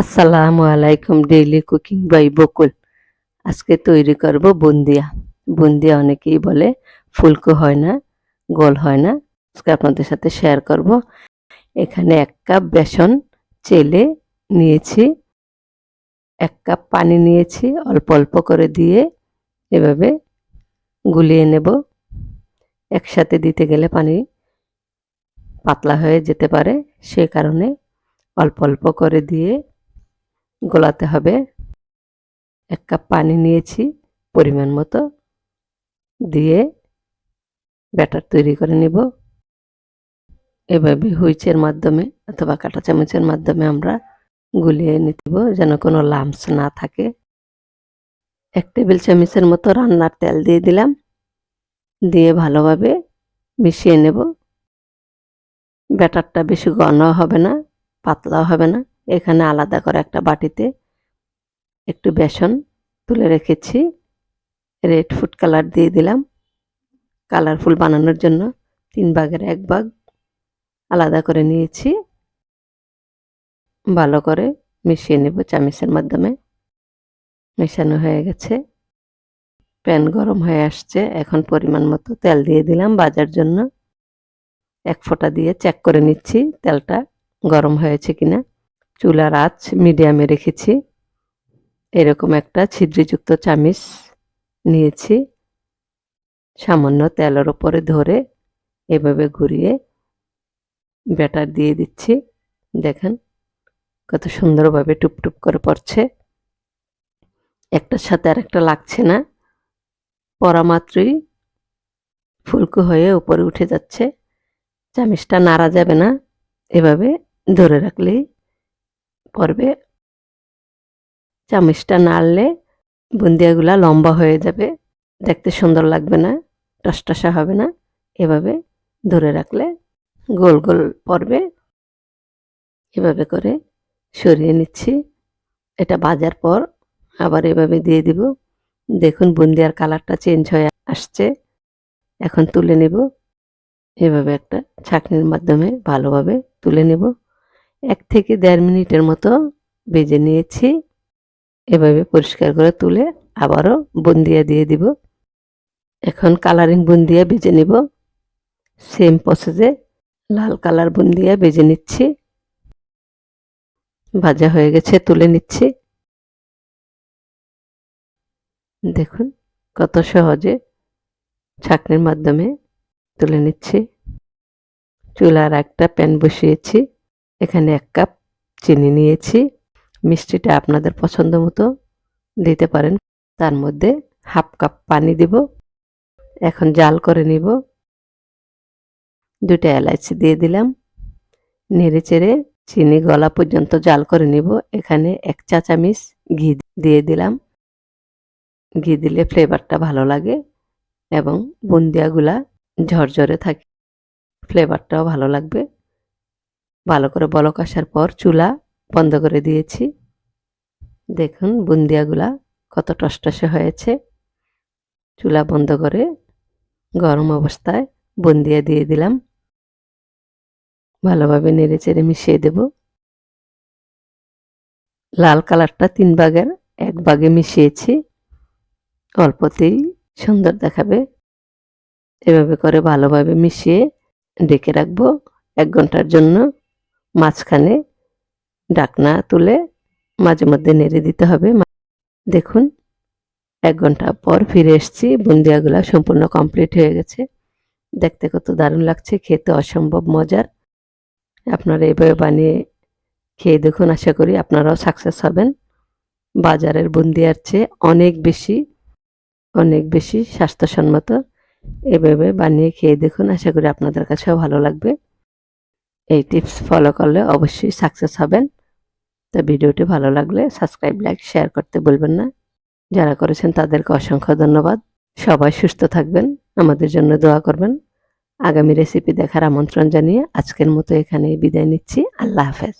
আসসালামু আলাইকুম daily cooking by বকুল। আজকে তৈরি করব বুন্দিয়া। বুন্দিয়া অনেকেই বলে ফুলকো হয় না, গোল হয় না। আজকে আপনাদের সাথে শেয়ার করব। এখানে এক কাপ বেসন চেলে নিয়েছি, এক কাপ পানি নিয়েছি, অল্প অল্প করে দিয়ে এভাবে গুলিয়ে নেব। একসাথে দিতে গেলে পানি পাতলা হয়ে যেতে পারে, সে কারণে অল্প অল্প করে দিয়ে গোলাতে হবে। এক কাপ পানি নিয়েছি পরিমাণ মতো। দিয়ে ব্যাটার তৈরি করে নিব। এভাবে হুইচের মাধ্যমে অথবা কাঁটা চামচের মাধ্যমে আমরা গুলিয়ে নিতেব যেন কোনো লামস না থাকে। এক টেবিল চামচের মতো রান্নার তেল দিয়ে দিলাম। দিয়ে ভালোভাবে মিশিয়ে নেব। ব্যাটারটা বেশি ঘন হবে না, পাতলাও হবে না। এখানে আলাদা করে একটা বাটিতে একটু বেসন তুলে রেখেছি। রেড ফুড কালার দিয়ে দিলাম। কালারফুল বানানোর জন্য তিন ভাগের এক ভাগ আলাদা করে নিয়েছি। ভালো করে মিশিয়ে নেব চামিচের মাধ্যমে। মেশানো হয়ে গেছে। প্যান গরম হয়ে আসছে। এখন পরিমাণ মতো তেল দিয়ে দিলাম বাজার জন্য। এক ফোঁটা দিয়ে চেক করে নিচ্ছি তেলটা গরম হয়েছে কিনা। চুলার আঁচ মিডিয়ামে রেখেছি। এরকম একটা ছিদ্রিযুক্ত চামিচ নিয়েছি। সামান্য তেলের ওপরে ধরে এভাবে ঘুরিয়ে ব্যাটার দিয়ে দিচ্ছি। দেখেন কত সুন্দরভাবে টুপটুপ করে পড়ছে। একটার সাথে আর একটা লাগছে না। পরা মাত্রই ফুলকো হয়ে উপরে উঠে যাচ্ছে। চামিচটা নাড়া যাবে না। এভাবে ধরে রাখলেই পড়বে। চামিচটা নাড়লে বুন্দিয়াগুলা লম্বা হয়ে যাবে। দেখতে সুন্দর লাগবে না, টসটসা হবে না। এভাবে ধরে রাখলে গোল গোল পড়বে। এভাবে করে সরিয়ে নিচ্ছি। এটা বাজার পর আবার এভাবে দিয়ে দিব। দেখুন বুন্দিয়ার কালারটা চেঞ্জ হয়ে আসছে। এখন তুলে নেব। এভাবে একটা ছাঁকনির মাধ্যমে ভালোভাবে তুলে নেব। এক থেকে দেড় মিনিটের মতো বেজে নিয়েছি। এভাবে পরিষ্কার করে তুলে আবারও বুন্দিয়া দিয়ে দিব। এখন কালারিং বুন্দিয়া বেজে নিব। সেম প্রসেসে লাল কালার বুন্দিয়া বেজে নিচ্ছি। ভাজা হয়ে গেছে, তুলে নিচ্ছি। দেখুন কত সহজে ছাঁকনির মাধ্যমে তুলে নিচ্ছি। চুলার একটা প্যান বসিয়েছি। এখানে এক কাপ চিনি নিয়েছি। মিষ্টিটা আপনাদের পছন্দ মতো দিতে পারেন। তার মধ্যে হাফ কাপ পানি দিব। এখন জাল করে নিব। দুটা এলাচি দিয়ে দিলাম। নেড়ে চেড়ে চিনি গলা পর্যন্ত জাল করে নিব। এখানে এক চা চামিচ ঘি দিয়ে দিলাম। ঘি দিলে ফ্লেভারটা ভালো লাগে এবং বুন্দিয়াগুলা ঝরঝরে থাকে। ফ্লেভারটাও ভালো লাগবে। ভালো করে বলক আসার পর চুলা বন্ধ করে দিয়েছি। দেখুন বুন্দিয়াগুলা কত টসটসে হয়েছে। চুলা বন্ধ করে গরম অবস্থায় বুন্দিয়া দিয়ে দিলাম। ভালোভাবে নেড়ে চেড়ে মিশিয়ে দেব। লাল কালারটা তিন ভাগের এক ভাগে মিশিয়েছি। অল্পতেই সুন্দর দেখাবে। এভাবে করে ভালোভাবে মিশিয়ে ডেকে রাখব এক ঘণ্টার জন্য। মাঝখানে ডাকনা তুলে মাঝে মধ্যে নেড়ে দিতে হবে। দেখুন, এক ঘণ্টা পর ফিরে এসেছি। বুন্দিয়াগুলা সম্পূর্ণ কমপ্লিট হয়ে গেছে। দেখতে কত দারুণ লাগছে, খেতে অসম্ভব মজার। আপনারা এভাবে বানিয়ে খেয়ে দেখুন, আশা করি আপনারাও সাকসেস হবেন। বাজারের বুন্দিয়ার চেয়ে অনেক বেশি অনেক বেশি স্বাস্থ্যসম্মত। এভাবে বানিয়ে খেয়ে দেখুন, আশা করি আপনাদের কাছেও ভালো লাগবে। এই টিপস ফলো করলে অবশ্যই সাকসেস হবেন। তো ভিডিওটি ভালো লাগলে সাবস্ক্রাইব লাইক শেয়ার করতে বলবেন না। যারা করেছেন তাদেরকে অসংখ্য ধন্যবাদ। সবাই সুস্থ থাকবেন, আমাদের জন্য দোয়া করবেন। আগামী রেসিপি দেখার আমন্ত্রণ জানিয়ে আজকের মতো এখানে বিদায় নিচ্ছি। আল্লাহ হাফেজ।